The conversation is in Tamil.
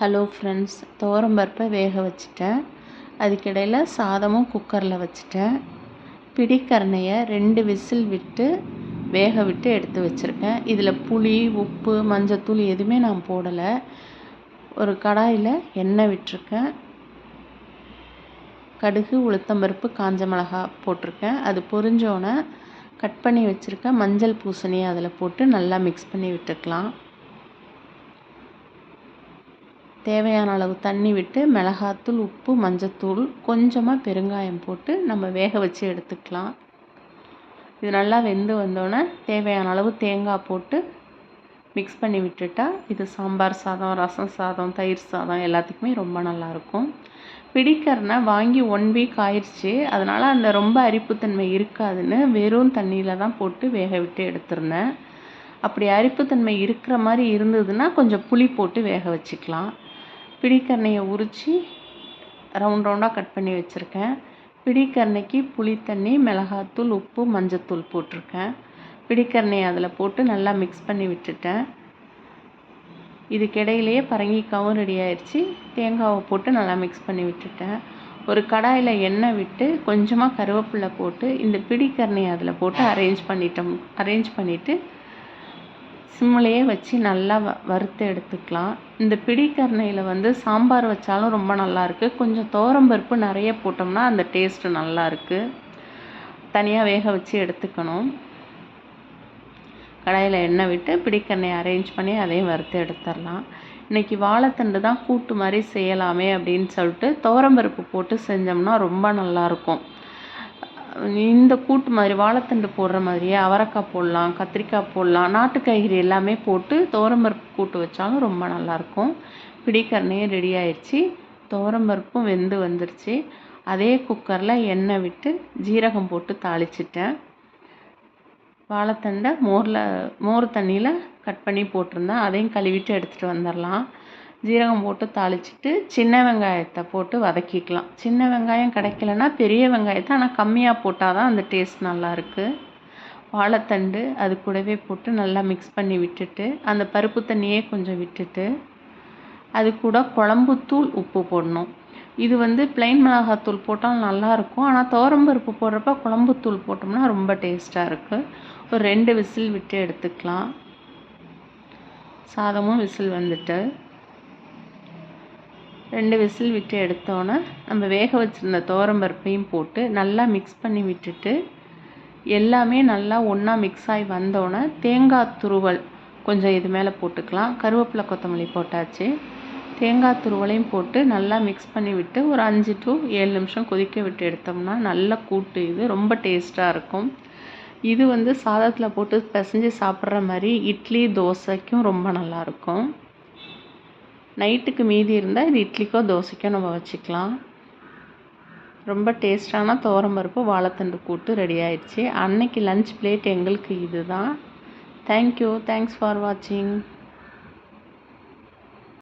ஹலோ ஃப்ரெண்ட்ஸ் துவரம்பருப்பை வேக வச்சுட்டேன். அதுக்கிடையில் சாதமும் குக்கரில் வச்சுட்டேன். பிடிக்கரணையை ரெண்டு விசில் விட்டு வேக விட்டு எடுத்து வச்சுருக்கேன். இதில் புளி உப்பு மஞ்சத்தூள் எதுவுமே நான் போடலை. ஒரு கடாயில் எண்ணெய் விட்டிருக்கேன். கடுகு உளுத்தம்பருப்பு காஞ்ச மிளகா போட்டிருக்கேன். அது பொரிஞ்சோடனே கட் பண்ணி வச்சுருக்க மஞ்சள் பூசணியை அதில் போட்டு நல்லா மிக்ஸ் பண்ணி விட்டுக்கலாம். தேவையான அளவு தண்ணி விட்டு மிளகாத்தூள் உப்பு மஞ்சத்தூள் கொஞ்சமாக பெருங்காயம் போட்டு நம்ம வேக வச்சு எடுத்துக்கலாம். இது நல்லா வெந்து வந்தோடனே தேவையான அளவு தேங்காய் போட்டு மிக்ஸ் பண்ணி விட்டுட்டா இது சாம்பார் சாதம் ரசம் சாதம் தயிர் சாதம் எல்லாத்துக்குமே ரொம்ப நல்லாயிருக்கும். பிடிக்கறனை வாங்கி ஒன் வீக் ஆயிடுச்சு அதனால் அந்த ரொம்ப அரிப்புத்தன்மை இருக்காதுன்னு வெறும் தண்ணியில் தான் போட்டு வேக விட்டு எடுத்துருந்தேன். அப்படி அரிப்புத்தன்மை இருக்கிற மாதிரி இருந்ததுன்னா கொஞ்சம் புளி போட்டு வேக வச்சுக்கலாம். பிடிக்கரணையை உரித்து ரவுண்ட் ரவுண்டாக கட் பண்ணி வச்சுருக்கேன். பிடிக்கரணைக்கு புளித்தண்ணி மிளகாத்தூள் உப்பு மஞ்சத்தூள் போட்டிருக்கேன். பிடிக்கரணையை அதில் போட்டு நல்லா மிக்ஸ் பண்ணி விட்டுட்டேன். இதுக்கிடையிலேயே பரங்கிக்காவும் ரெடி ஆயிடுச்சு தேங்காவை போட்டு நல்லா மிக்ஸ் பண்ணி விட்டுட்டேன். ஒரு கடாயில் எண்ணெய் விட்டு கொஞ்சமாக கருவேப்பிலை போட்டு இந்த பிடிக்கரணையை அதில் போட்டு அரேஞ்ச் பண்ணிட்டோம். அரேஞ்ச் பண்ணிவிட்டு சிம்மிலையே வச்சு நல்லா வ வறுத்து எடுத்துக்கலாம். இந்த பிடிக்கரணையில் வந்து சாம்பார் வச்சாலும் ரொம்ப நல்லாயிருக்கு. கொஞ்சம் தோரம்பருப்பு நிறைய போட்டோம்னா அந்த டேஸ்ட்டு நல்லாயிருக்கு. தனியாக வேக வச்சு எடுத்துக்கணும். கடாயில் எண்ணெய் விட்டு பிடிக்கெண்ணெய் அரேஞ்ச் பண்ணி அதையும் வறுத்து எடுத்துடலாம். இன்றைக்கி வாழைத்தண்டு தான் கூட்டு மாதிரி செய்யலாமே அப்படின்னு சொல்லிட்டு துவரம்பருப்பு போட்டு செஞ்சோம்னா ரொம்ப நல்லாயிருக்கும். இந்த கூட்டு மாதிரி வாழைத்தண்டு போடுற மாதிரியே அவரைக்காய் போடலாம் கத்திரிக்காய் போடலாம் நாட்டு காய்கறி எல்லாமே போட்டு துவரம்பருப்பு கூட்டு வச்சாலும் ரொம்ப நல்லாயிருக்கும். பிடிக்கரணையும் ரெடி ஆயிடுச்சு துவரம்பருப்பும் வெந்து வந்துருச்சு. அதே குக்கரில் எண்ணெய் விட்டு ஜீரகம் போட்டு தாளிச்சிட்டேன். வாழைத்தண்டை மோரில் மோர் தண்ணியில் கட் பண்ணி போட்டிருந்தேன். அதையும் கழுவிட்டு எடுத்துகிட்டு வந்துடலாம். ஜீரகம் போட்டு தாளிச்சிட்டு சின்ன வெங்காயத்தை போட்டு வதக்கிக்கலாம். சின்ன வெங்காயம் கிடைக்கலன்னா பெரிய வெங்காயத்தை ஆனால் கம்மியாக போட்டால் தான் அந்த டேஸ்ட் நல்லாயிருக்கு வாழைத்தண்டு அது கூடவே போட்டு நல்லா மிக்ஸ் பண்ணி விட்டுட்டு அந்த பருப்பு தண்ணியே கொஞ்சம் விட்டுட்டு அது கூட குழம்புத்தூள் உப்பு போடணும். இது வந்து பிளைன் மிளகாத்தூள் போட்டால் நல்லாயிருக்கும் ஆனால் துவரம்பருப்பு போடுறப்ப குழம்புத்தூள் போட்டோம்னா ரொம்ப டேஸ்ட்டாக இருக்குது ஒரு ரெண்டு விசில் விட்டு எடுத்துக்கலாம். சாதமும் விசில் வந்துட்டு. ரெண்டு விசில் விட்டு எடுத்தோன்னே நம்ம வேக வச்சுருந்த தோரம்பருப்பையும் போட்டு நல்லா மிக்ஸ் பண்ணி விட்டுட்டு எல்லாமே நல்லா ஒன்றா மிக்ஸ் ஆகி வந்தோடனே தேங்காய் துருவல் கொஞ்சம் இது மேலே போட்டுக்கலாம். கருவேப்பிலை கொத்தமல்லி போட்டாச்சு. தேங்காய் துருவலையும் போட்டு நல்லா மிக்ஸ் பண்ணி விட்டு ஒரு அஞ்சு டு ஏழு நிமிஷம் கொதிக்க விட்டு எடுத்தோம்னா நல்ல கூட்டு இது ரொம்ப டேஸ்ட்டாக இருக்கும். இது வந்து சாதத்தில் போட்டு பிசைஞ்சு சாப்பிட்ற மாதிரி இட்லி தோசைக்கும் ரொம்ப நல்லாயிருக்கும் நைட்டுக்கு மீதி இருந்தால் இது இட்லிக்கோ தோசைக்கோ நம்ம வச்சுக்கலாம். ரொம்ப டேஸ்டான துவரம்பருப்பு வாழைத்தண்டு கூட்டு ரெடி ஆயிடுச்சு. அன்னைக்கு லஞ்ச் பிளேட் எங்களுக்கு இது தான் தேங்க்யூ தேங்க்ஸ் ஃபார் வாட்சிங்